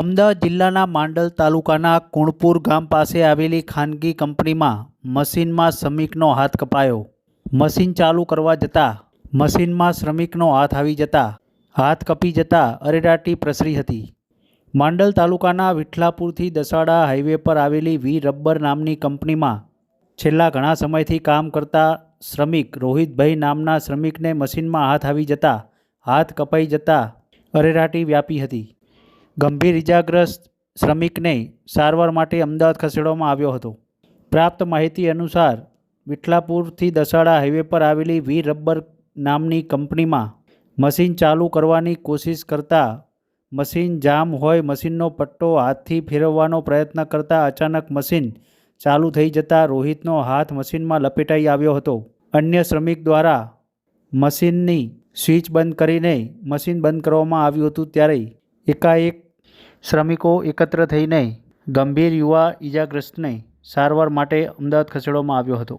અમદાવાદ જિલ્લાના માંડલ તાલુકાના કુણપુર ગામ પાસે આવેલી ખાનગી કંપનીમાં મશીનમાં શ્રમિકનો હાથ કપાયો. મશીન ચાલુ કરવા જતાં મશીનમાં શ્રમિકનો હાથ આવી જતાં હાથ કપી જતાં અરેરાટી પ્રસરી હતી. માંડલ તાલુકાના વિઠલાપુરથી દસાડા હાઈવે પર આવેલી વી રબ્બર નામની કંપનીમાં છેલ્લા ઘણા સમયથી કામ કરતા શ્રમિક રોહિતભાઈ નામના શ્રમિકને મશીનમાં હાથ આવી જતાં હાથ કપાઈ જતાં અરેરાટી વ્યાપી હતી. ગંભીર ઇજાગ્રસ્ત શ્રમિકને સારવાર માટે અમદાવાદ ખસેડવામાં આવ્યો હતો. પ્રાપ્ત માહિતી અનુસાર વિઠલાપુરથી દસાડા હાઈવે પર આવેલી વી રબ્બર નામની કંપનીમાં મશીન ચાલુ કરવાની કોશિશ કરતા મશીન જામ હોય મશીનનો પટ્ટો હાથથી ફેરવવાનો પ્રયત્ન કરતાં અચાનક મશીન ચાલુ થઈ જતાં રોહિતનો હાથ મશીનમાં લપેટાઈ આવ્યો હતો. અન્ય શ્રમિક દ્વારા મશીનની સ્વિચ બંધ કરીને મશીન બંધ કરવામાં આવ્યું હતું ત્યારે એકાએક શ્રમિકો એકત્ર થઈને ગંભીર યુવા ઇજાગ્રસ્તને સારવાર માટે અમદાવાદ ખસેડવામાં આવ્યો હતો.